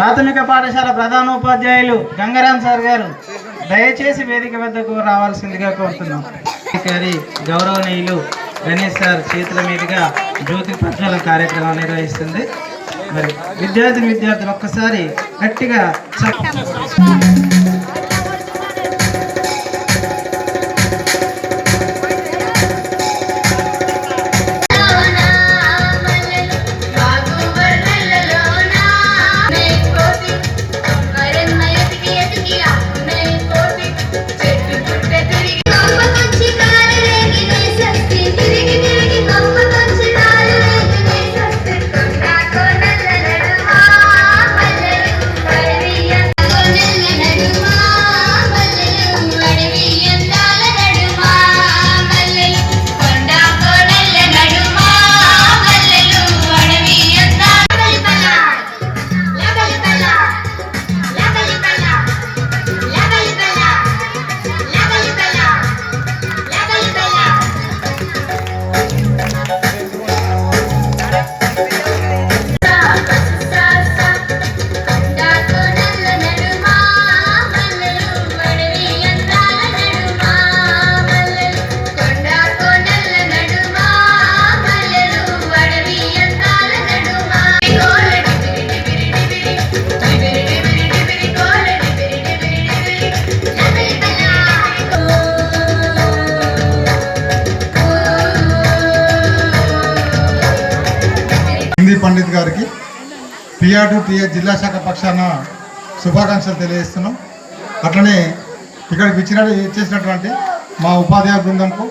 ప్రాథమిక పాఠశాల ప్రధానోపాధ్యాయులు గంగారాం సార్ గారు దయచేసి వేదిక వద్దకు రావాల్సిందిగా కోరుతున్నాం. గారి గౌరవనీయులు గణేష్ సార్ చేతుల మీదుగా జ్యోతి ప్రజ్వల కార్యక్రమం నిర్వహిస్తుంది. మరి విద్యార్థి విద్యార్థులు ఒక్కసారి గట్టిగా హిందీ పండిత్ గారికి పిఆర్ టు జిల్లా శాఖ పక్షాన శుభాకాంక్షలు తెలియజేస్తున్నాం. అట్లనే ఇక్కడికి ఇచ్చిన ఇచ్చేసినటువంటి మా ఉపాధ్యాయ బృందంకు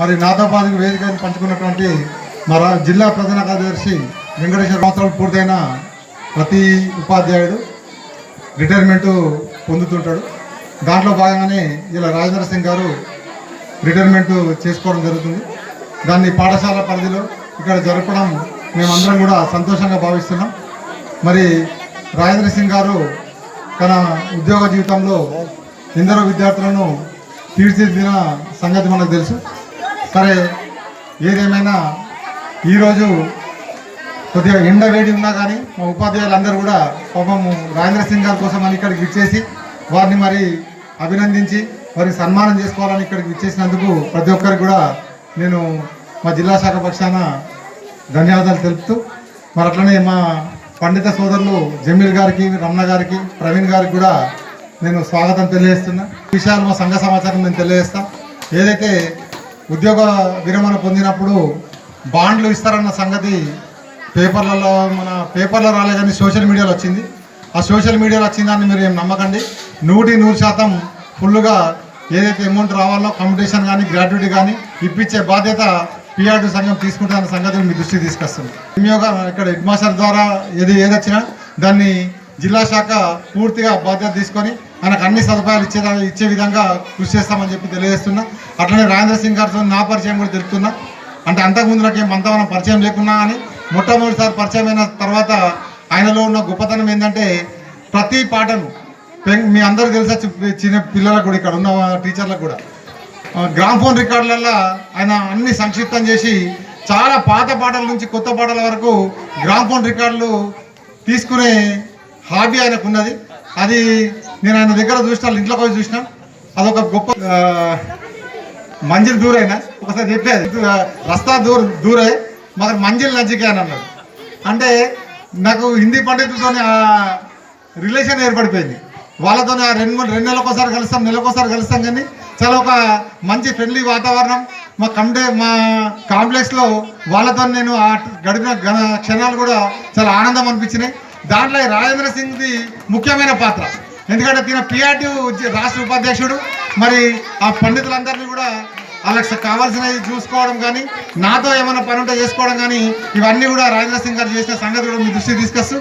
మరి నాతో పాటు వేదికను పంచుకున్నటువంటి మా జిల్లా ప్రధాన కార్యదర్శి వెంకటేశ్వర సంవత్సరాలు పూర్తయిన ప్రతి ఉపాధ్యాయుడు రిటైర్మెంటు పొందుతుంటాడు. దాంట్లో భాగంగానే ఇలా రాజేంద్ర సింగ్ గారు రిటైర్మెంట్ చేసుకోవడం జరుగుతుంది. దాన్ని పాఠశాల పరిధిలో ఇక్కడ జరపడం మేమందరం కూడా సంతోషంగా భావిస్తున్నాం. మరి రాజేంద్ర సింగ్ గారు తన ఉద్యోగ జీవితంలో ఎందరో విద్యార్థులను తీర్చిదిద్దిన సంగతి మనకు తెలుసు. సరే ఏదేమైనా ఈరోజు కొద్దిగా ఎండ వేడి ఉన్నా కానీ మా ఉపాధ్యాయులందరూ కూడా పాపము రాజేంద్ర సింగ్ గారి కోసం అని ఇక్కడికి ఇచ్చేసి వారిని మరి అభినందించి వారికి సన్మానం చేసుకోవాలని ఇక్కడికి ఇచ్చేసినందుకు ప్రతి ఒక్కరికి కూడా నేను మా జిల్లా శాఖ పక్షాన ధన్యవాదాలు తెలుపుతూ మరి అట్లనే మా పండిత సోదరులు జమీల్ గారికి రమణ గారికి ప్రవీణ్ గారికి కూడా నేను స్వాగతం తెలియజేస్తున్నా. విషయాలు మా సంఘ సమాచారం నేను తెలియజేస్తా. ఏదైతే ఉద్యోగ విరమణ పొందినప్పుడు బాండ్లు ఇస్తారన్న సంగతి పేపర్లలో మన పేపర్లో రాలే కానీ సోషల్ మీడియాలో వచ్చింది. ఆ సోషల్ మీడియాలో వచ్చిందని మీరు ఏం నమ్మకండి. నూటి నూరు శాతం ఫుల్గా ఏదైతే అమౌంట్ రావాలో కాంపిటీషన్ కానీ గ్రాట్యుటీ కానీ ఇప్పించే బాధ్యత పిఆర్టీ సంఘం తీసుకుంటున్న సంగతిని మీ దృష్టికి తీసుకొస్తుంది వినియోగ ఇక్కడ హెడ్ మాస్టర్ ద్వారా ఏది ఏదొచ్చినా దాన్ని జిల్లా శాఖ పూర్తిగా బాధ్యత తీసుకొని మనకు అన్ని సదుపాయాలు ఇచ్చే ఇచ్చే విధంగా కృషి చేస్తామని చెప్పి తెలియజేస్తున్నా. అట్లనే రాజేంద్ర సింగ్ గారితో నా పరిచయం కూడా తెలుపుతున్నా అంటే అంతకుముందు నాకు ఏం అంత మనం పరిచయం లేకున్నా కానీ మొట్టమొదటిసారి పరిచయం అయిన తర్వాత ఆయనలో ఉన్న గొప్పతనం ఏంటంటే ప్రతి పాటను మీ అందరూ తెలుసా చిన్న పిల్లలకు కూడా ఇక్కడ ఉన్న టీచర్లకు కూడా గ్రామ్ఫోన్ గ్రామ్ ఫోన్ రికార్డులలో ఆయన అన్ని సంక్షిప్తం చేసి చాలా పాత పాటల నుంచి కొత్త పాటల వరకు గ్రామ్ఫోన్ రికార్డులు తీసుకునే హాబీ ఆయనకు ఉన్నది అది నేను ఆయన దగ్గర చూసిన ఇంట్లోకి పోయి చూసిన. అదొక గొప్ప మంజిల్ దూరైనా ఒకసారి చెప్పేది రస్తా దూర దూరే. మాకు మంజిల్ నజికే అని అన్నాడు. అంటే నాకు హిందీ పండితులతో రిలేషన్ ఏర్పడిపోయింది. వాళ్ళతో రెండు మూడు రెండు నెలలకోసారి కలుస్తాం నెలకోసారి కలుస్తాం కానీ చాలా ఒక మంచి ఫ్రెండ్లీ వాతావరణం. మా కమిటీ మా కాంప్లెక్స్లో వాళ్ళతో నేను ఆ గడిపిన క్షణాలు కూడా చాలా ఆనందం అనిపించినాయి. దాంట్లో రాజేంద్ర సింగ్ది ముఖ్యమైన పాత్ర. ఎందుకంటే తిన పిఆర్టీ రాష్ట్ర ఉపాధ్యక్షుడు. మరి ఆ పండితులందరినీ కూడా వాళ్ళకి కావాల్సినవి చూసుకోవడం కానీ నాతో ఏమైనా పని ఉంటే చేసుకోవడం కానీ ఇవన్నీ కూడా రాజేంద్ర సింగ్ గారు చేసిన సంగతి కూడా మీ దృష్టికి తీసుకొస్తూ